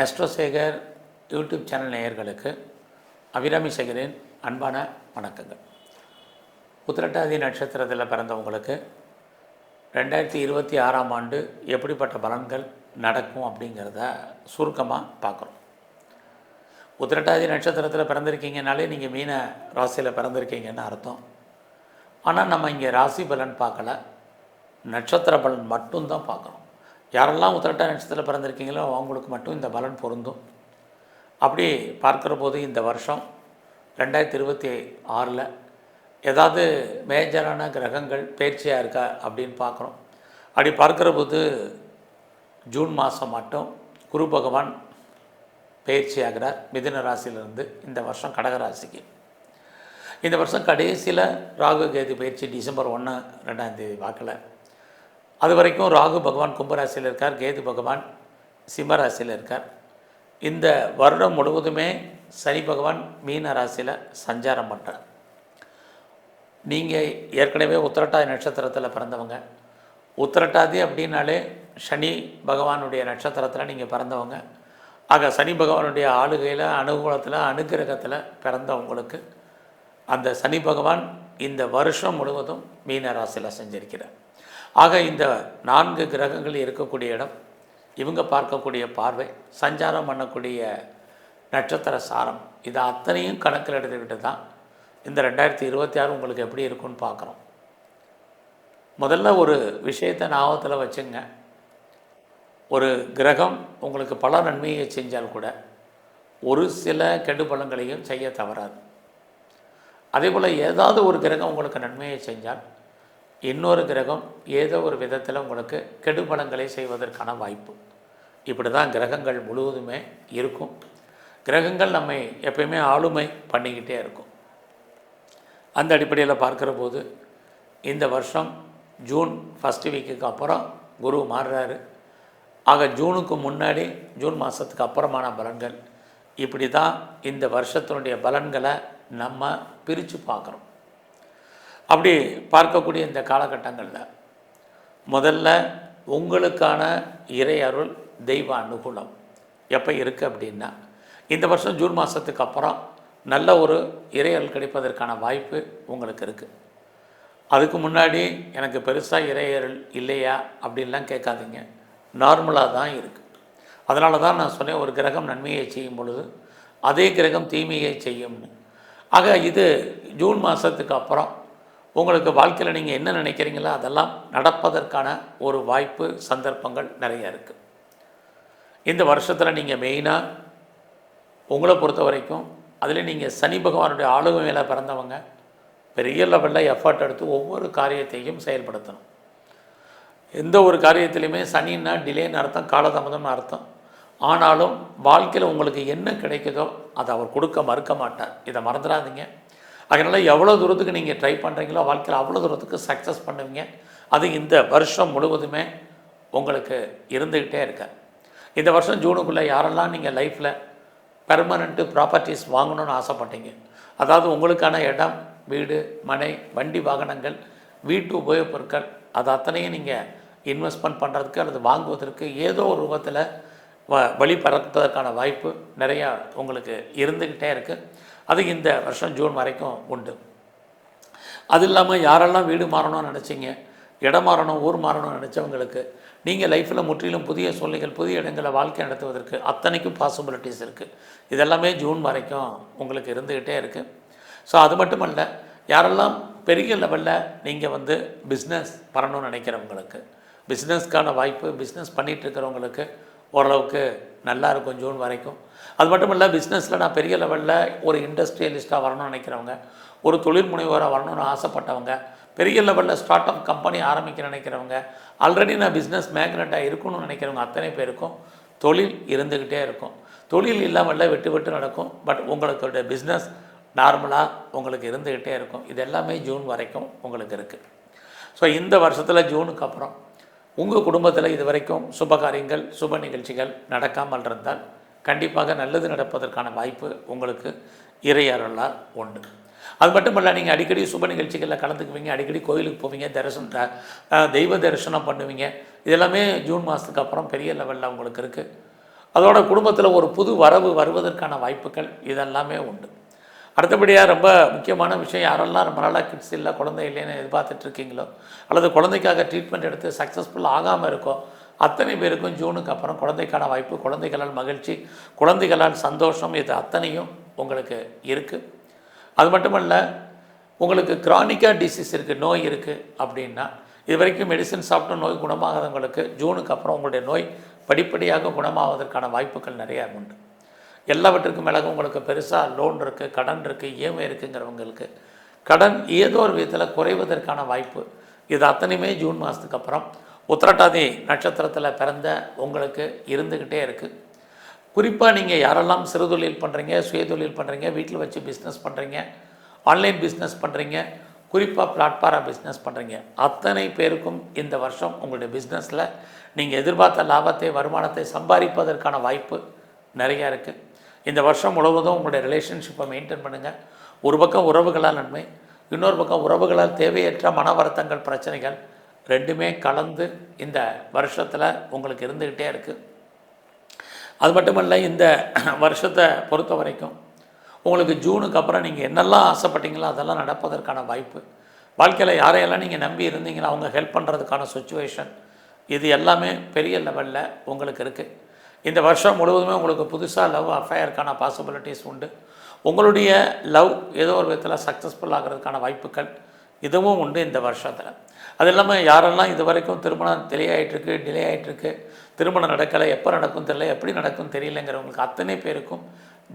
ஆஸ்ட்ரோசேகர் YouTube channel நேயர்களுக்கு அபிராமி சேகரின் அன்பான வணக்கங்கள். உத்திரட்டாதி நட்சத்திரத்தில் பிறந்தவங்களுக்கு ரெண்டாயிரத்தி இருபத்தி ஆறாம் ஆண்டு எப்படிப்பட்ட பலன்கள் நடக்கும் அப்படிங்கிறத சுருக்கமாக பார்க்குறோம். உத்திரட்டாதி நட்சத்திரத்தில் பிறந்திருக்கீங்கனாலே நீங்கள் மீன ராசியில் பிறந்திருக்கீங்கன்னு அர்த்தம். ஆனால் நம்ம இங்கே ராசி பலன் பார்க்கல. நட்சத்திர பலன் மட்டும்தான் பார்க்குறோம். யாரெல்லாம் உத்திரட்டா நட்சத்திரத்தில் பிறந்திருக்கீங்களோ அவங்களுக்கு மட்டும் இந்த பலன் பொருந்தும். அப்படி பார்க்குற போது இந்த வருஷம் ரெண்டாயிரத்தி இருபத்தி ஆறில் ஏதாவது மேஜரான கிரகங்கள் பயிற்சியாக இருக்கா அப்படின்னு பார்க்குறோம். அப்படி பார்க்குற போது ஜூன் மாதம் மட்டும் குரு பகவான் பயிற்சி ஆகிறார். மிதுன ராசியிலிருந்து இந்த வருஷம் கடக ராசிக்கு. இந்த வருஷம் கடைசியில் ராகு கேது பயிற்சி டிசம்பர் ஒன்று ரெண்டாம் தேதி வாக்கில் அது வரைக்கும் ராகு பகவான் கும்பராசியில் இருக்கார் கேது பகவான் சிம்மராசியில் இருக்கார். இந்த வருடம் முழுவதுமே சனி பகவான் மீன ராசியில் சஞ்சாரம் பண்ணுறார் நீங்கள் ஏற்கனவே உத்திரட்டாதி நட்சத்திரத்தில் பிறந்தவங்க. உத்திரட்டாதி அப்படின்னாலே சனி பகவானுடைய நட்சத்திரத்தில் நீங்கள் பிறந்தவங்க. ஆக சனி பகவானுடைய ஆளுகையில் அனுகூலத்தில் அனுகிரகத்தில் பிறந்தவங்களுக்கு அந்த சனி பகவான் இந்த வருஷம் முழுவதும் மீன ராசியில் செஞ்சிருக்கிறார். ஆக இந்த நான்கு கிரகங்கள் இருக்கக்கூடிய இடம் இவங்க பார்க்கக்கூடிய பார்வை சஞ்சாரம் பண்ணக்கூடிய நட்சத்திர சாரம் இதை அத்தனையும் கணக்கில் எடுத்துக்கிட்டு தான் இந்த ரெண்டாயிரத்தி இருபத்தி ஆறு உங்களுக்கு எப்படி இருக்குன்னு பார்க்குறோம். முதல்ல ஒரு விஷயத்தை ஞாபகத்தில் வச்சுங்க. ஒரு கிரகம் உங்களுக்கு பல நன்மையை செஞ்சால் கூட ஒரு சில கெடு பலன்களையும் செய்ய தவறாது. அதே போல் ஏதாவது ஒரு கிரகம் உங்களுக்கு நன்மையை செஞ்சால் இன்னொரு கிரகம் ஏதோ ஒரு விதத்தில் உங்களுக்கு கெடுபலங்களை செய்வதற்கான வாய்ப்பு. இப்படி தான் கிரகங்கள் முழுவதுமே இருக்கும். கிரகங்கள் நம்மை எப்பயுமே ஆளுமை பண்ணிக்கிட்டே இருக்கும். அந்த அடிப்படையில் பார்க்குற போது இந்த வருஷம் ஜூன் ஃபஸ்ட்டு வீக்குக்கு அப்புறம் குரு மாறுறாரு. ஆக ஜூனுக்கு முன்னாடி ஜூன் மாதத்துக்கு அப்புறமான பலன்கள். இப்படி தான் இந்த வருஷத்தினுடைய பலன்களை நம்ம பிரித்து பார்க்குறோம். அப்படி பார்க்கக்கூடிய இந்த காலகட்டங்களில் முதல்ல உங்களுக்கான இறை அருள் தெய்வ அனுகூலம் எப்போ இருக்குது அப்படின்னா இந்த வருஷம் ஜூன் மாதத்துக்கு அப்புறம் நல்ல ஒரு இறையல் கிடைப்பதற்கான வாய்ப்பு உங்களுக்கு இருக்குது அதுக்கு முன்னாடி எனக்கு பெருசாக இறையல் இல்லையா அப்படின்லாம் கேட்காதீங்க. நார்மலாக தான் இருக்குது அதனால தான் நான் சொன்னேன் ஒரு கிரகம் நன்மையை செய்யும் பொழுது அதே கிரகம் தீமையை செய்யும்னு. ஆக இது ஜூன் மாதத்துக்கு அப்புறம் உங்களுக்கு வாழ்க்கையில் நீங்கள் என்ன நினைக்கிறீங்களோ அதெல்லாம் நடப்பதற்கான ஒரு வாய்ப்பு சந்தர்ப்பங்கள் நிறைய இருக்குது இந்த வருஷத்தில் நீங்கள் மெயினாக உங்களை பொறுத்த வரைக்கும் அதில் நீங்கள் சனி பகவானுடைய ஆளுமை மேலே பிறந்தவங்க பெரிய லெவலில் எஃபர்ட் எடுத்து ஒவ்வொரு காரியத்தையும் செயல்படுத்தணும். எந்த ஒரு காரியத்திலையுமே சனின்னா டிலேன்னு அர்த்தம் காலதாமதம்னு அர்த்தம். ஆனாலும் வாழ்க்கையில் உங்களுக்கு என்ன கிடைக்குதோ அதை அவர் கொடுக்க மறுக்க மாட்டார். இதை மறந்துடாதீங்க. அதனால் எவ்வளோ தூரத்துக்கு நீங்கள் ட்ரை பண்ணுறீங்களோ வாழ்க்கையில் அவ்வளோ தூரத்துக்கு சக்ஸஸ் பண்ணுவீங்க. அது இந்த வருஷம் முழுவதுமே உங்களுக்கு இருந்துக்கிட்டே இருக்க. இந்த வருஷம் ஜூனுக்குள்ளே யாரெல்லாம் நீங்கள் லைஃப்பில் பெர்மனண்ட்டு ப்ராப்பர்ட்டிஸ் வாங்கணும்னு ஆசைப்பட்டீங்க அதாவது உங்களுக்கான இடம் வீடு மனை வண்டி வாகனங்கள் வீட்டு உபயோகப் பொருட்கள் அது அத்தனையும் நீங்கள் இன்வெஸ்ட்மெண்ட் பண்ணுறதுக்கு அல்லது வாங்குவதற்கு ஏதோ ஒரு ரூபத்தில் வழி பறப்பதற்கான வாய்ப்பு நிறையா உங்களுக்கு இருந்துக்கிட்டே இருக்குது அது இந்த வருஷம் ஜூன் வரைக்கும் உண்டு. அது இல்லாமல் யாரெல்லாம் வீடு மாறணும்னு நினச்சிங்க இடம் மாறணும் ஊர் மாறணும்னு நினச்சவங்களுக்கு நீங்கள் லைஃப்பில் முற்றிலும் புதிய சூழ்நிலைகள் புதிய இடங்களை வாழ்க்கை நடத்துவதற்கு அத்தனைக்கும் பாசிபிலிட்டிஸ் இருக்குது இதெல்லாமே ஜூன் வரைக்கும் உங்களுக்கு இருந்துக்கிட்டே இருக்குது ஸோ அது மட்டும் யாரெல்லாம் பெரிய லெவலில் நீங்கள் வந்து பிஸ்னஸ் பண்ணணும்னு நினைக்கிறவங்களுக்கு பிஸ்னஸ்க்கான வாய்ப்பு பிஸ்னஸ் பண்ணிகிட்டு இருக்கிறவங்களுக்கு ஓரளவுக்கு நல்லா இருக்கும் ஜூன் வரைக்கும். அது மட்டும் இல்லை பிஸ்னஸில் நான் பெரிய லெவலில் ஒரு இண்டஸ்ட்ரியலிஸ்ட்டாக வரணும்னு நினைக்கிறவங்க ஒரு தொழில் முனைவராக வரணும்னு ஆசைப்பட்டவங்க பெரிய லெவலில் ஸ்டார்ட் அப் கம்பெனி ஆரம்பிக்க நினைக்கிறவங்க ஆல்ரெடி நான் பிஸ்னஸ் மேக்னெட்டாக இருக்கணும்னு நினைக்கிறவங்க அத்தனை பேருக்கும் தொழில் இருந்துக்கிட்டே இருக்கும். தொழில் இல்லாமல் விட்டு விட்டு நடக்கும். பட் உங்களுடைய பிஸ்னஸ் நார்மலாக உங்களுக்கு இருந்துக்கிட்டே இருக்கும். இது எல்லாமே ஜூன் வரைக்கும் உங்களுக்கு இருக்குது ஸோ இந்த வருஷத்தில் ஜூனுக்கு அப்புறம் உங்கள் குடும்பத்தில் இது வரைக்கும் சுப காரியங்கள் சுப நிகழ்ச்சிகள் நடக்காமல் இருந்தால் கண்டிப்பாக நல்லது நடப்பதற்கான வாய்ப்பு உங்களுக்கு இறையருளால் உண்டு. அது மட்டும் இல்லை நீங்கள் அடிக்கடி சுப நிகழ்ச்சிகளில் கலந்துக்குவீங்க அடிக்கடி கோயிலுக்கு போவீங்க தரிசனம் தெய்வ தரிசனம் பண்ணுவீங்க. இதெல்லாமே ஜூன் மாதத்துக்கு அப்புறம் பெரிய லெவலில் உங்களுக்கு இருக்குது அதோட குடும்பத்தில் ஒரு புது வரவு வருவதற்கான வாய்ப்புகள் இதெல்லாமே உண்டு. அடுத்தபடியாக ரொம்ப முக்கியமான விஷயம் யாரெல்லாம் ரொம்ப நாளாக கிட்ஸ் இல்லை குழந்தை இல்லைன்னு எதிர்பார்த்துட்டு இருக்கீங்களோ அல்லது குழந்தைக்காக ட்ரீட்மெண்ட் எடுத்து சக்ஸஸ்ஃபுல் ஆகாமல் இருக்கோ அத்தனை பேருக்கும் ஜூனுக்கு அப்புறம் குழந்தைக்கான வாய்ப்பு குழந்தைகளால் மகிழ்ச்சி குழந்தைகளால் சந்தோஷம் இது அத்தனையும் உங்களுக்கு இருக்குது அது மட்டுமல்ல உங்களுக்கு கிரானிக்காக டிசீஸ் இருக்குது நோய் இருக்குது அப்படின்னா இது வரைக்கும் மெடிசன் சாப்பிட்டு நோய் குணமாகாதவங்களுக்கு ஜூனுக்கு அப்புறம் உங்களுடைய நோய் படிப்படியாக குணமாவதற்கான வாய்ப்புகள் நிறையா உண்டு. எல்லாவற்றுக்கும் மேலாக உங்களுக்கு பெருசாக லோன் இருக்குது கடன் இருக்குது இஎம்ஐ இருக்குங்கிறவங்களுக்கு கடன் ஏதோ ஒரு விதத்தில் குறைவதற்கான வாய்ப்பு. இது அத்தனையுமே ஜூன் மாதத்துக்கு அப்புறம். உத்திரட்டாதி நட்சத்திரத்தில் பிறந்த உங்களுக்கு இருந்துக்கிட்டே இருக்குது குறிப்பாக நீங்கள் யாரெல்லாம் சிறுதொழில் பண்ணுறீங்க சுயதொழில் பண்ணுறீங்க வீட்டில் வச்சு பிஸ்னஸ் பண்ணுறீங்க ஆன்லைன் பிஸ்னஸ் பண்ணுறீங்க குறிப்பாக பிளாட்ஃபாரம் பிஸ்னஸ் பண்ணுறீங்க அத்தனை பேருக்கும் இந்த வருஷம் உங்களுடைய பிஸ்னஸில் நீங்கள் எதிர்பார்த்த லாபத்தை வருமானத்தை சம்பாதிப்பதற்கான வாய்ப்பு நிறையா இருக்குது இந்த வருஷம் முழுவதும் உங்களுடைய ரிலேஷன்ஷிப்பை மெயின்டைன் பண்ணுங்கள் ஒரு பக்கம் உறவுகளால் நன்மை இன்னொரு பக்கம் உறவுகளால் தேவையற்ற மன வருத்தங்கள் பிரச்சனைகள் ரெண்டுமே கலந்து இந்த வருஷத்தில் உங்களுக்கு இருந்துக்கிட்டே இருக்குது அது மட்டுமல்ல இந்த வருஷத்தை பொறுத்த வரைக்கும் உங்களுக்கு ஜூனுக்கு அப்புறம் நீங்கள் என்னெல்லாம் ஆசைப்பட்டீங்களோ அதெல்லாம் நடப்பதற்கான வாய்ப்பு. வாழ்க்கையில் யாரையெல்லாம் நீங்கள் நம்பி இருந்தீங்களோ அவங்க ஹெல்ப் பண்ணுறதுக்கான சுச்சுவேஷன் இது எல்லாமே பெரிய லெவலில் உங்களுக்கு இருக்குது இந்த வருஷம் முழுவதுமே உங்களுக்கு புதுசாக லவ் அஃபேருக்கான பாசிபிலிட்டிஸ் உண்டு. உங்களுடைய லவ் ஏதோ ஒரு விதத்தில் சக்ஸஸ்ஃபுல் ஆகிறதுக்கான வாய்ப்புகள் இதுவும் உண்டு இந்த வருஷத்தில். அது இல்லாமல் யாரெல்லாம் இது வரைக்கும் திருமணம் டிலே ஆகிட்டுருக்கு டிலே ஆகிட்டுருக்கு திருமணம் நடக்கலை எப்போ நடக்கும் தெரியல எப்படி நடக்கும் தெரியலங்கிறவங்களுக்கு அத்தனை பேருக்கும்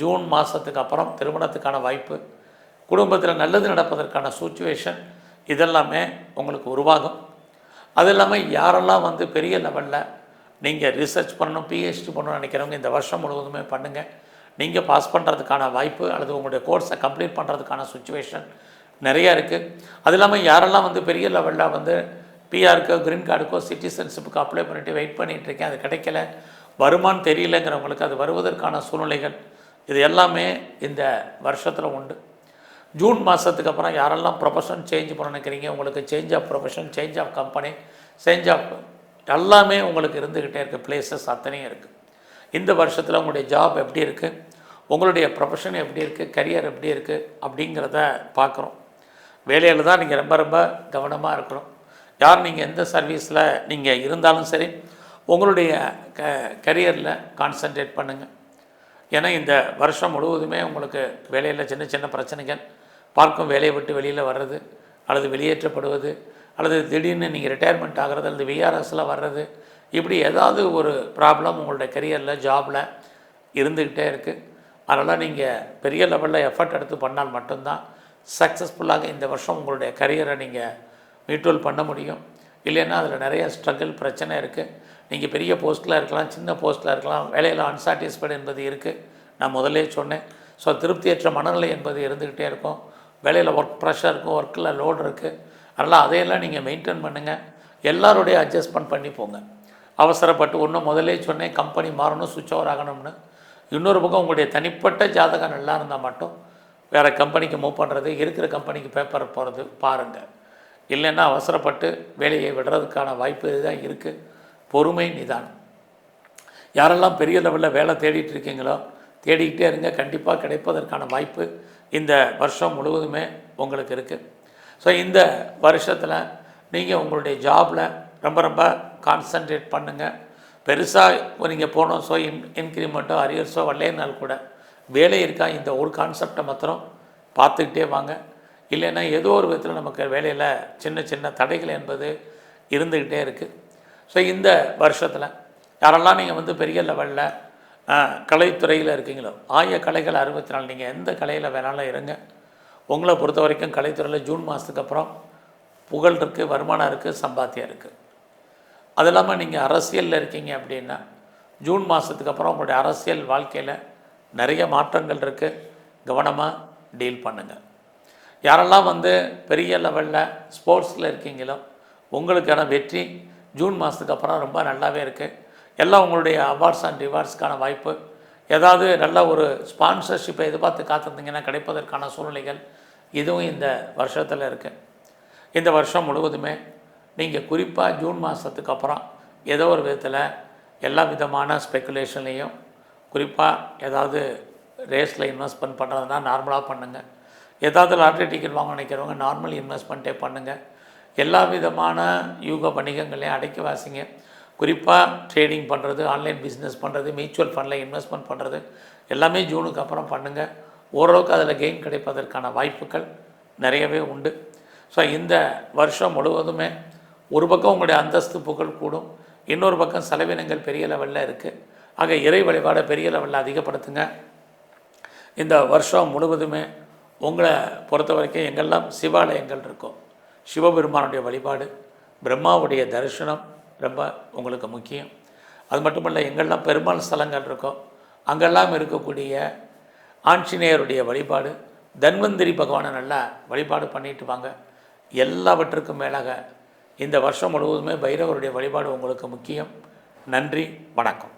ஜூன் மாதத்துக்கு அப்புறம் திருமணத்துக்கான வாய்ப்பு குடும்பத்தில் நல்லது நடப்பதற்கான சுச்சுவேஷன் இதெல்லாமே உங்களுக்கு உருவாகும். அது இல்லாமல் யாரெல்லாம் வந்து பெரிய லெவலில் நீங்கள் ரிசர்ச் பண்ணணும் பிஹெச்டி பண்ணணும்னு நினைக்கிறவங்க இந்த வருஷம் முழுவதுமே பண்ணுங்கள் நீங்கள் பாஸ் பண்ணுறதுக்கான வாய்ப்பு அல்லது உங்களுடைய கோர்ஸை கம்ப்ளீட் பண்ணுறதுக்கான சுச்சுவேஷன் நிறையா இருக்குது அது இல்லாமல் யாரெல்லாம் வந்து பெரிய லெவலில் வந்து பிஆருக்கோ க்ரீன் கார்டுக்கோ சிட்டிசன்ஷிப்புக்கு அப்ளை பண்ணிட்டு வெயிட் பண்ணிகிட்ருக்கேன் அது கிடைக்கல. வருமானு தெரியலங்கிறவங்களுக்கு அது வருவதற்கான சூழ்நிலைகள். இது எல்லாமே இந்த வருஷத்தில் உண்டு. ஜூன் மாதத்துக்கு அப்புறம் யாரெல்லாம் ப்ரொஃபஷன் சேஞ்ச் பண்ண நினைக்கிறீங்க உங்களுக்கு change of profession change of company change of எல்லாமே உங்களுக்கு இருந்துக்கிட்டே இருக்குது பிளேசஸ் அத்தனையும் இருக்குது இந்த வருஷத்தில் உங்களுடைய ஜாப் எப்படி இருக்குது உங்களுடைய ப்ரொஃபஷன் எப்படி இருக்குது கரியர் எப்படி இருக்குது அப்படிங்கிறத பார்க்குறோம் வேலையில் தான் நீங்கள் ரொம்ப ரொம்ப கவனமாக இருக்கணும். யார் நீங்கள் எந்த சர்வீஸில் நீங்கள் இருந்தாலும் சரி உங்களுடைய க கரியரில் கான்சன்ட்ரேட் பண்ணுங்கள் ஏன்னா இந்த வருஷம் முழுவதுமே உங்களுக்கு வேலையில் சின்ன சின்ன பிரச்சனைகள் பார்க்கும் வேலையை விட்டு வெளியில் வர்றது அல்லது வெளியேற்றப்படுவது அல்லது திடீர்னு நீங்கள் ரிட்டையர்மெண்ட் ஆகிறது அல்லது விஆர்எஸில் வர்றது இப்படி ஏதாவது ஒரு ப்ராப்ளம் உங்களுடைய கரியரில் ஜாபில் இருந்துக்கிட்டே இருக்குது அதனால் நீங்கள் பெரிய லெவலில் எஃபர்ட் எடுத்து பண்ணால் மட்டும்தான் சக்ஸஸ்ஃபுல்லாக இந்த வருஷம் உங்களுடைய கரியரை நீங்கள் மீட்டுவல் பண்ண முடியும். இல்லைன்னா அதில் நிறைய ஸ்ட்ரகிள் பிரச்சனை இருக்குது நீங்கள் பெரிய போஸ்ட்டில் இருக்கலாம் சின்ன போஸ்ட்டில் இருக்கலாம் வேலையில் அன்சாட்டிஸ்ஃபைடு என்பது இருக்குது நான் முதலே சொன்னேன். ஸோ திருப்தியற்ற மனநிலை என்பது இருந்துக்கிட்டே இருக்கும். வேலையில் ஒர்க் ப்ரெஷர் இருக்கும் ஒர்க்கில் லோடு இருக்குது அதனால் அதையெல்லாம் நீங்கள் மெயின்டைன் பண்ணுங்கள் எல்லாருடைய அட்ஜஸ்ட்மெண்ட் பண்ணி போங்க. அவசரப்பட்டு ஒன்றும் முதல்லே சொன்னேன் கம்பெனி மாறணும் சுவிட்ச் ஓவர் ஆகணும்னு. இன்னொரு பக்கம் உங்களுடைய தனிப்பட்ட ஜாதகம் நல்லா இருந்தால் மட்டும் வேறு கம்பெனிக்கு மூவ் பண்ணுறது இருக்கிற கம்பெனிக்கு பேப்பர் போகிறது பாருங்கள் இல்லைன்னா அவசரப்பட்டு வேலையை விடுறதுக்கான வாய்ப்பு இதுதான் இருக்குது பொறுமை நிதானம். யாரெல்லாம் பெரிய லெவலில் வேலை தேடிட்டு இருக்கீங்களோ தேடிக்கிட்டே இருங்க. கண்டிப்பாக கிடைப்பதற்கான வாய்ப்பு இந்த வருஷம் முழுவதுமே உங்களுக்கு இருக்குது ஸோ இந்த வருஷத்தில் நீங்கள் உங்களுடைய ஜாபில் ரொம்ப ரொம்ப கான்சன்ட்ரேட் பண்ணுங்கள் பெருசாக நீங்கள் போனோம் ஸோ இன் இன்க்ரிமெண்ட்டோ அரியர்ஸோ வரலேனால் கூட வேலை இருக்கா? இந்த ஒரு கான்செப்டை மாத்திரம் பார்த்துக்கிட்டே வாங்க. இல்லைன்னா ஏதோ ஒரு விதத்தில் நமக்கு வேலையில் சின்ன சின்ன தடைகள் என்பது இருந்துக்கிட்டே இருக்குது ஸோ இந்த வருஷத்தில் யாரெல்லாம் நீங்கள் வந்து பெரிய லெவலில் கலைத்துறையில் இருக்கீங்களோ ஆய கலைகள் அறுபத்தி நாலு நீங்கள் எந்த கலையில் வேணாலும் இருங்க. உங்களை பொறுத்த வரைக்கும் கலைத்துறையில் ஜூன் மாதத்துக்கு அப்புறம் புகழ் இருக்குது வருமானம் இருக்குது சம்பாத்தியம் இருக்குது அது இல்லாமல் நீங்கள் அரசியலில் இருக்கீங்க அப்படின்னா ஜூன் மாதத்துக்கு அப்புறம் உங்களுடைய அரசியல் வாழ்க்கையில் நிறைய மாற்றங்கள் இருக்குது கவனமாக டீல் பண்ணுங்கள் யாரெல்லாம் வந்து பெரிய லெவலில் ஸ்போர்ட்ஸில் இருக்கீங்களோ உங்களுக்கான வெற்றி ஜூன் மாதத்துக்கு அப்புறம் ரொம்ப நல்லாவே இருக்குது எல்லாம் உங்களுடைய அவார்ட்ஸ் அண்ட் ரிவார்ட்ஸ்க்கான வாய்ப்பு. ஏதாவது நல்ல ஒரு ஸ்பான்சர்ஷிப்பை எதிர்பார்த்து காத்திருந்தீங்கன்னா கிடைப்பதற்கான சூழ்நிலைகள் இதுவும் இந்த வருஷத்தில் இருக்குது இந்த வருஷம் முழுவதுமே நீங்கள் குறிப்பாக ஜூன் மாதத்துக்கு அப்புறம் ஏதோ ஒரு விதத்தில் எல்லா விதமான ஸ்பெக்குலேஷன்லேயும் குறிப்பாக ஏதாவது ரேஸில் இன்வெஸ்ட்மெண்ட் பண்ணுறதுனா நார்மலாக பண்ணுங்கள் ஏதாவது லாட்ரி டிக்கெட் வாங்க நினைக்கிறவங்க நார்மல் இன்வெஸ்ட்மெண்ட்டே பண்ணுங்கள் எல்லா விதமான யூக வணிகங்களையும் அடக்கி வாசிங்க. குறிப்பாக ட்ரேடிங் பண்ணுறது ஆன்லைன் பிஸ்னஸ் பண்ணுறது மியூச்சுவல் ஃபண்டில் இன்வெஸ்ட்மெண்ட் பண்ணுறது எல்லாமே ஜூனுக்கு அப்புறம் பண்ணுங்கள் ஓரளவுக்கு அதில் கெயின் கிடைப்பதற்கான வாய்ப்புகள் நிறையவே உண்டு. ஸோ இந்த வருஷம் முழுவதுமே ஒரு பக்கம் உங்களுடைய அந்தஸ்து புகழ் கூடும் இன்னொரு பக்கம் செலவினங்கள் பெரிய லெவலில் இருக்குது ஆக இறை வழிபாடை பெரிய லெவலில் அதிகப்படுத்துங்க. இந்த வருஷம் முழுவதுமே உங்களை பொறுத்த வரைக்கும் எங்கெல்லாம் சிவாலயங்கள் இருக்கும் சிவபெருமானுடைய வழிபாடு பிரம்மாவுடைய தரிசனம் ரொம்ப உங்களுக்கு முக்கியம். அது மட்டுமல்ல எங்கெல்லாம் பெருமாள் ஸ்தலங்கள் இருக்கோ அங்கெல்லாம் இருக்கக்கூடிய ஆஞ்சநேயருடைய வழிபாடு தன்வந்திரி பகவானை நல்லா வழிபாடு பண்ணிட்டு வாங்க. எல்லாவற்றுக்கும் மேலாக இந்த வருஷம் முழுவதுமே பைரவருடைய வழிபாடு உங்களுக்கு முக்கியம். நன்றி வணக்கம்.